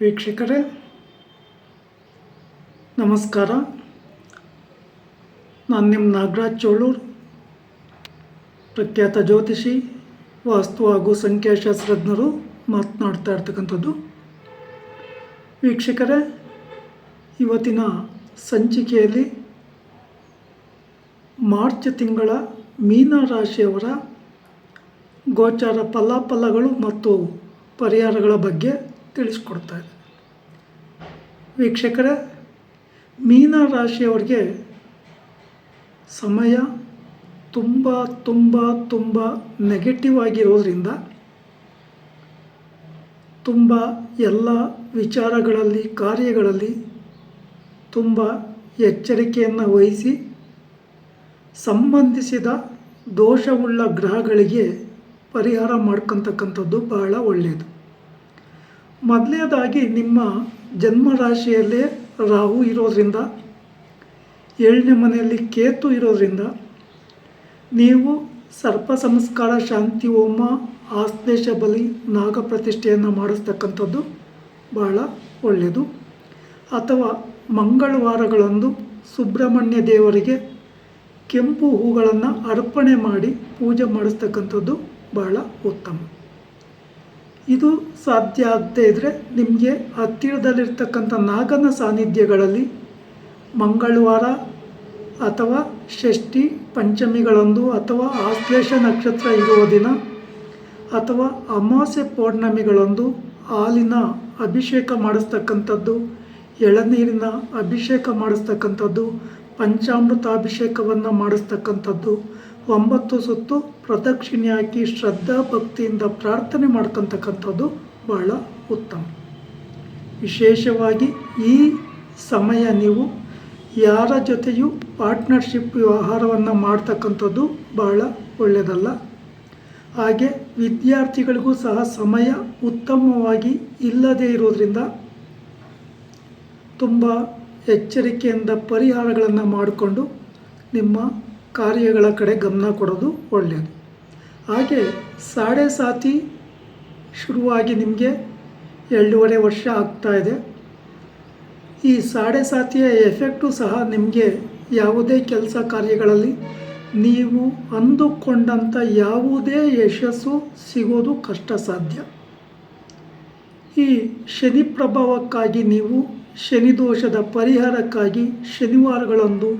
ವೀಕ್ಷಕರೇ, ನಮಸ್ಕಾರ. ನಾನು ನಿಮ್ಮ ನಾಗರಾಜ್ ಚೋಳೂರು, ಪ್ರಖ್ಯಾತ ಜ್ಯೋತಿಷಿ, ವಾಸ್ತು ಹಾಗೂ ಸಂಖ್ಯಾಶಾಸ್ತ್ರಜ್ಞರು ಮಾತನಾಡ್ತಾ ಇರ್ತಕ್ಕಂಥದ್ದು. ವೀಕ್ಷಕರೇ, ಇವತ್ತಿನ ಸಂಚಿಕೆಯಲ್ಲಿ ಮಾರ್ಚ್ ತಿಂಗಳ ಮೀನ ರಾಶಿಯವರ ಗೋಚಾರ ಫಲಾಫಲಗಳು ಮತ್ತು ಪರಿಹಾರಗಳ ಬಗ್ಗೆ ತಿಳಿಸ್ಕೊಡ್ತಾ ಇದೆ ವೀಕ್ಷಕರೇ, ಮೀನ ರಾಶಿಯವರಿಗೆ ಸಮಯ ತುಂಬ ತುಂಬ ತುಂಬ ನೆಗೆಟಿವ್ ಆಗಿರೋದ್ರಿಂದ ತುಂಬ ಎಲ್ಲ ವಿಚಾರಗಳಲ್ಲಿ, ಕಾರ್ಯಗಳಲ್ಲಿ ತುಂಬ ಎಚ್ಚರಿಕೆಯನ್ನು ವಹಿಸಿ ಸಂಬಂಧಿಸಿದ ದೋಷವುಳ್ಳ ಗ್ರಹಗಳಿಗೆ ಪರಿಹಾರ ಮಾಡ್ಕೊತಕ್ಕಂಥದ್ದು ಬಹಳ ಒಳ್ಳೆಯದು ಮೊದಲನೇದಾಗಿ ನಿಮ್ಮ ಜನ್ಮ ರಾಶಿಯಲ್ಲೇ ರಾಹು ಇರೋದ್ರಿಂದ, ಏಳನೇ ಮನೆಯಲ್ಲಿ ಕೇತು ಇರೋದ್ರಿಂದ, ನೀವು ಸರ್ಪ ಸಂಸ್ಕಾರ, ಶಾಂತಿ, ಹೋಮ ಆಶ್ಲೇಷ ಬಲಿ, ನಾಗ ಪ್ರತಿಷ್ಠೆಯನ್ನು ಮಾಡಿಸ್ತಕ್ಕಂಥದ್ದು ಬಹಳ ಒಳ್ಳೆಯದು. ಅಥವಾ ಮಂಗಳವಾರಗಳಂದು ಸುಬ್ರಹ್ಮಣ್ಯ ದೇವರಿಗೆ ಕೆಂಪು ಹೂಗಳನ್ನು ಅರ್ಪಣೆ ಮಾಡಿ ಪೂಜೆ ಮಾಡಿಸ್ತಕ್ಕಂಥದ್ದು ಬಹಳ ಉತ್ತಮ. ಇದು ಸಾಧ್ಯ ಆಗದೇ ಇದ್ದರೆ ನಿಮಗೆ ಹತ್ತಿರದಲ್ಲಿರ್ತಕ್ಕಂಥ ನಾಗನ ಸಾನ್ನಿಧ್ಯಗಳಲ್ಲಿ ಮಂಗಳವಾರ ಅಥವಾ ಷಷ್ಠಿ ಪಂಚಮಿಗಳಂದು ಅಥವಾ ಆಶ್ಲೇಷ ನಕ್ಷತ್ರ ಇರುವ ದಿನ ಅಥವಾ ಅಮಾವಾಸ್ಯೆ ಪೌರ್ಣಮಿಗಳಂದು ಹಾಲಿನ ಅಭಿಷೇಕ ಮಾಡಿಸ್ತಕ್ಕಂಥದ್ದು, ಎಳನೀರಿನ ಅಭಿಷೇಕ ಮಾಡಿಸ್ತಕ್ಕಂಥದ್ದು, ಪಂಚಾಮೃತಾಭಿಷೇಕವನ್ನು ಮಾಡಿಸ್ತಕ್ಕಂಥದ್ದು ಒಂಬತ್ತು ಸುತ್ತು ಪ್ರದಕ್ಷಿಣೆ ಹಾಕಿ ಶ್ರದ್ಧಾ ಭಕ್ತಿಯಿಂದ ಪ್ರಾರ್ಥನೆ ಮಾಡ್ಕೊತಕ್ಕಂಥದ್ದು ಬಹಳ ಉತ್ತಮ. ವಿಶೇಷವಾಗಿ ಈ ಸಮಯ ನೀವು ಯಾರ ಜೊತೆಯೂ ಪಾರ್ಟ್ನರ್ಶಿಪ್ ವ್ಯವಹಾರವನ್ನು ಮಾಡ್ತಕ್ಕಂಥದ್ದು ಬಹಳ ಒಳ್ಳೆಯದಲ್ಲ. ಹಾಗೆ ವಿದ್ಯಾರ್ಥಿಗಳಿಗೂ ಸಹ ಸಮಯ ಉತ್ತಮವಾಗಿ ಇಲ್ಲದೇ ಇರೋದರಿಂದ ತುಂಬ ಎಚ್ಚರಿಕೆಯಿಂದ ಪರಿಹಾರಗಳನ್ನು ಮಾಡಿಕೊಂಡು ನಿಮ್ಮ ಕಾರ್ಯಗಳ ಕಡೆ ಗಮನ ಕೊಡೋದು ಒಳ್ಳೆಯದು ಹಾಗೆ ಸಾಡೆ ಸಾತಿ ಶುರುವಾಗಿ ನಿಮಗೆ ಎರಡೂವರೆ ವರ್ಷ ಆಗ್ತಾ ಇದೆ. ಈ ಸಾಡೆ ಸಾತಿಯ ಎಫೆಕ್ಟು ಸಹ ನಿಮಗೆ ಯಾವುದೇ ಕೆಲಸ ಕಾರ್ಯಗಳಲ್ಲಿ ನೀವು ಅಂದುಕೊಂಡಂಥ ಯಾವುದೇ ಯಶಸ್ಸು ಸಿಗೋದು ಕಷ್ಟ ಸಾಧ್ಯ ಈ ಶನಿ ಪ್ರಭಾವಕ್ಕಾಗಿ ನೀವು ಶನಿ ದೋಷದ ಪರಿಹಾರಕ್ಕಾಗಿ ಶನಿವಾರಗಳಂದು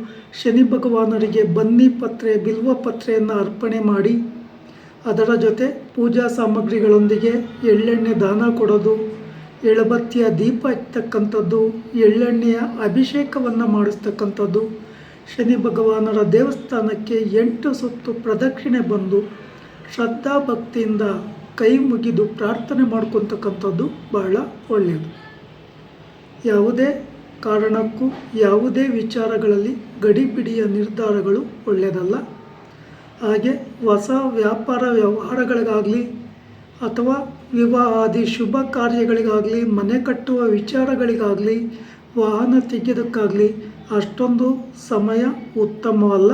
ಶನಿ ಭಗವಾನರಿಗೆ ಬನ್ನಿ ಪತ್ರೆ, ಬಿಲ್ವ ಪತ್ರೆಯನ್ನು ಅರ್ಪಣೆ ಮಾಡಿ, ಅದರ ಜೊತೆ ಪೂಜಾ ಸಾಮಗ್ರಿಗಳೊಂದಿಗೆ ಎಳ್ಳೆಣ್ಣೆ ದಾನ ಕೊಡೋದು, ಎಳಬತ್ತಿಯ ದೀಪ ಹಚ್ಚತಕ್ಕಂಥದ್ದು ಎಳ್ಳೆಣ್ಣೆಯ ಅಭಿಷೇಕವನ್ನು ಮಾಡಿಸ್ತಕ್ಕಂಥದ್ದು. ಶನಿ ಭಗವಾನರ ದೇವಸ್ಥಾನಕ್ಕೆ ಎಂಟು ಸುತ್ತು ಪ್ರದಕ್ಷಿಣೆ ಬಂದು ಶ್ರದ್ಧಾ ಭಕ್ತಿಯಿಂದ ಕೈ ಮುಗಿದು ಪ್ರಾರ್ಥನೆ ಮಾಡ್ಕೊತಕ್ಕಂಥದ್ದು ಬಹಳ ಒಳ್ಳೆಯದು. ಯಾವುದೇ ಕಾರಣಕ್ಕೂ ಯಾವುದೇ ವಿಚಾರಗಳಲ್ಲಿ ಗಡಿಬಿಡಿಯ ನಿರ್ಧಾರಗಳು ಒಳ್ಳೆಯದಲ್ಲ. ಹಾಗೆ ಹೊಸ ವ್ಯಾಪಾರ ವ್ಯವಹಾರಗಳಿಗಾಗಲಿ ಅಥವಾ ವಿವಾಹಾದಿ ಶುಭ ಕಾರ್ಯಗಳಿಗಾಗಲಿ, ಮನೆ ಕಟ್ಟುವ ವಿಚಾರಗಳಿಗಾಗಲಿ, ವಾಹನ ತೆಗೆಯೋದಕ್ಕಾಗಲಿ ಅಷ್ಟೊಂದು ಸಮಯ ಉತ್ತಮವಲ್ಲ.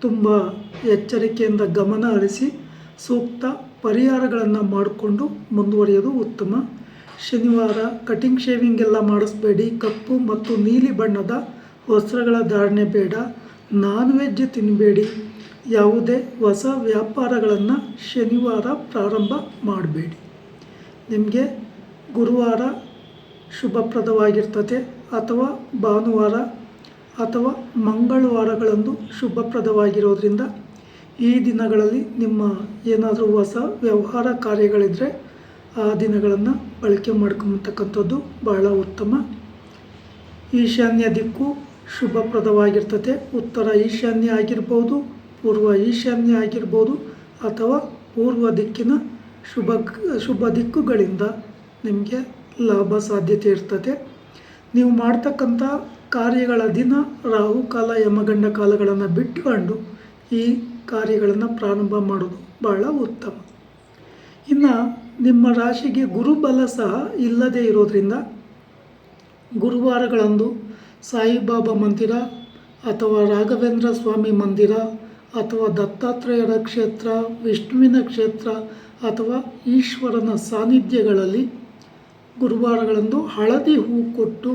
ತುಂಬ ಎಚ್ಚರಿಕೆಯಿಂದ ಗಮನ ಹರಿಸಿ ಸೂಕ್ತ ಪರಿಹಾರಗಳನ್ನು ಮಾಡಿಕೊಂಡು ಮುಂದುವರಿಯೋದು ಉತ್ತಮ. ಶನಿವಾರ ಕಟಿಂಗ್ ಶೇವಿಂಗ್ ಎಲ್ಲ ಮಾಡಿಸ್ಬೇಡಿ. ಕಪ್ಪು ಮತ್ತು ನೀಲಿ ಬಣ್ಣದ ವಸ್ತ್ರಗಳ ಧಾರಣೆ ಬೇಡ. ನಾನ್ ವೆಜ್ ತಿನ್ನಬೇಡಿ ಯಾವುದೇ ಹೊಸ ವ್ಯಾಪಾರಗಳನ್ನು ಶನಿವಾರ ಪ್ರಾರಂಭ ಮಾಡಬೇಡಿ. ನಿಮಗೆ ಗುರುವಾರ ಶುಭಪ್ರದವಾಗಿರ್ತದೆ ಅಥವಾ ಭಾನುವಾರ ಅಥವಾ ಮಂಗಳವಾರಗಳಂದು ಶುಭಪ್ರದವಾಗಿರೋದ್ರಿಂದ ಈ ದಿನಗಳಲ್ಲಿ ನಿಮ್ಮ ಏನಾದರೂ ಹೊಸ ವ್ಯವಹಾರ ಕಾರ್ಯಗಳಿದ್ದರೆ ದಿನಗಳನ್ನು ಬಳಕೆ ಮಾಡ್ಕೊಂಬತಕ್ಕಂಥದ್ದು ಬಹಳ ಉತ್ತಮ. ಈಶಾನ್ಯ ದಿಕ್ಕು ಶುಭಪ್ರದವಾಗಿರ್ತದೆ. ಉತ್ತರ ಈಶಾನ್ಯ ಆಗಿರ್ಬೋದು, ಪೂರ್ವ ಈಶಾನ್ಯ ಆಗಿರ್ಬೋದು, ಅಥವಾ ಪೂರ್ವ ದಿಕ್ಕಿನ ಶುಭ ಶುಭ ದಿಕ್ಕುಗಳಿಂದ ನಿಮಗೆ ಲಾಭ ಸಾಧ್ಯತೆ ಇರ್ತದೆ. ನೀವು ಮಾಡ್ತಕ್ಕಂಥ ಕಾರ್ಯಗಳ ದಿನ ರಾಹುಕಾಲ ಯಮಗಂಡ ಕಾಲಗಳನ್ನು ಬಿಟ್ಟುಕೊಂಡು ಈ ಕಾರ್ಯಗಳನ್ನು ಪ್ರಾರಂಭ ಮಾಡೋದು ಬಹಳ ಉತ್ತಮ. ಇನ್ನು ನಿಮ್ಮ ರಾಶಿಗೆ ಗುರುಬಲ ಸಹ ಇಲ್ಲದೇ ಇರೋದರಿಂದ ಗುರುವಾರಗಳಂದು ಸಾಯಿಬಾಬಾ ಮಂದಿರ ಅಥವಾ ರಾಘವೇಂದ್ರ ಸ್ವಾಮಿ ಮಂದಿರ ಅಥವಾ ದತ್ತಾತ್ರೇಯರ ಕ್ಷೇತ್ರ, ವಿಷ್ಣುವಿನ ಕ್ಷೇತ್ರ ಅಥವಾ ಈಶ್ವರನ ಸಾನ್ನಿಧ್ಯಗಳಲ್ಲಿ ಗುರುವಾರಗಳಂದು ಹಳದಿ ಹೂ ಕೊಟ್ಟು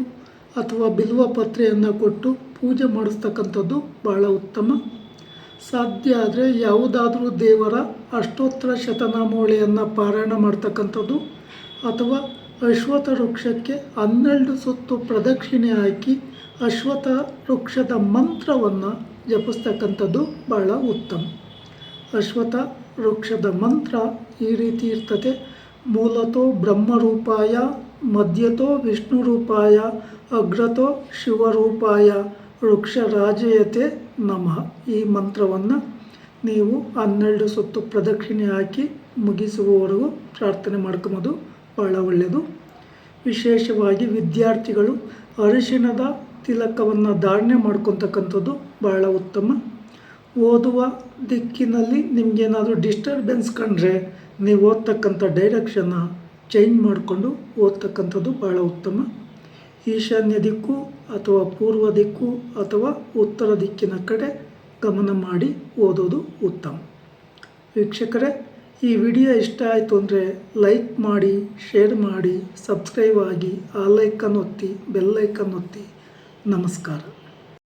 ಅಥವಾ ಬಿಲ್ವ ಪತ್ರೆಯನ್ನು ಕೊಟ್ಟು ಪೂಜೆ ಮಾಡಿಸ್ತಕ್ಕಂಥದ್ದು ಬಹಳ ಉತ್ತಮ ಸಾಧ್ಯ ಆದರೆ ಯಾವುದಾದ್ರೂ ದೇವರ ಅಷ್ಟೋತ್ತರ ಶತನಾಮಾವಳಿಯನ್ನು ಪಾರಾಯಣ ಮಾಡ್ತಕ್ಕಂಥದ್ದು ಅಥವಾ ಅಶ್ವಥ ವೃಕ್ಷಕ್ಕೆ ಹನ್ನೆರಡು ಸುತ್ತು ಪ್ರದಕ್ಷಿಣೆ ಹಾಕಿ ಅಶ್ವಥ ವೃಕ್ಷದ ಮಂತ್ರವನ್ನು ಜಪಿಸ್ತಕ್ಕಂಥದ್ದು ಬಹಳ ಉತ್ತಮ. ಅಶ್ವಥ ವೃಕ್ಷದ ಮಂತ್ರ ಈ ರೀತಿ ಇರ್ತದೆ. ಮೂಲತೋ ಬ್ರಹ್ಮರೂಪಾಯ, ಮಧ್ಯತೋ ವಿಷ್ಣು ರೂಪಾಯ ಅಗ್ರತೋ ಶಿವರೂಪಾಯ ವೃಕ್ಷರಾಜಯತೆ ನಮಃ. ಈ ಮಂತ್ರವನ್ನು ನೀವು ಹನ್ನೆರಡು ಸುತ್ತು ಪ್ರದಕ್ಷಿಣೆ ಹಾಕಿ ಮುಗಿಸುವವರೆಗೂ ಪ್ರಾರ್ಥನೆ ಮಾಡ್ಕೊಬೋದು ಬಹಳ ಒಳ್ಳೆಯದು ವಿಶೇಷವಾಗಿ ವಿದ್ಯಾರ್ಥಿಗಳು ಅರಿಶಿಣದ ತಿಲಕವನ್ನು ಧಾರಣೆ ಮಾಡ್ಕೊತಕ್ಕಂಥದ್ದು ಬಹಳ ಉತ್ತಮ. ಓದುವ ದಿಕ್ಕಿನಲ್ಲಿ ನಿಮಗೇನಾದರೂ ಡಿಸ್ಟರ್ಬೆನ್ಸ್ ಕಂಡ್ರೆ ನೀವು ಓದ್ತಕ್ಕಂಥ ಡೈರೆಕ್ಷನ್ನ ಚೇಂಜ್ ಮಾಡಿಕೊಂಡು ಓದ್ತಕ್ಕಂಥದ್ದು ಭಾಳ ಉತ್ತಮ. ಈಶಾನ್ಯ ದಿಕ್ಕು ಅಥವಾ ಪೂರ್ವ ದಿಕ್ಕು ಅಥವಾ ಉತ್ತರ ದಿಕ್ಕಿನ ಕಡೆ ಗಮನ ಮಾಡಿ ಓದೋದು ಉತ್ತಮ. ವೀಕ್ಷಕರೇ, ಈ ವಿಡಿಯೋ ಇಷ್ಟ ಆಯಿತು ಅಂದರೆ ಲೈಕ್ ಮಾಡಿ, ಶೇರ್ ಮಾಡಿ, ಸಬ್ಸ್ಕ್ರೈಬ್ ಆಗಿ, ಆ ಲೈಕನ್ನು ಒತ್ತಿ ಬೆಲ್ಲೈಕನ್ ಒತ್ತಿ. ನಮಸ್ಕಾರ.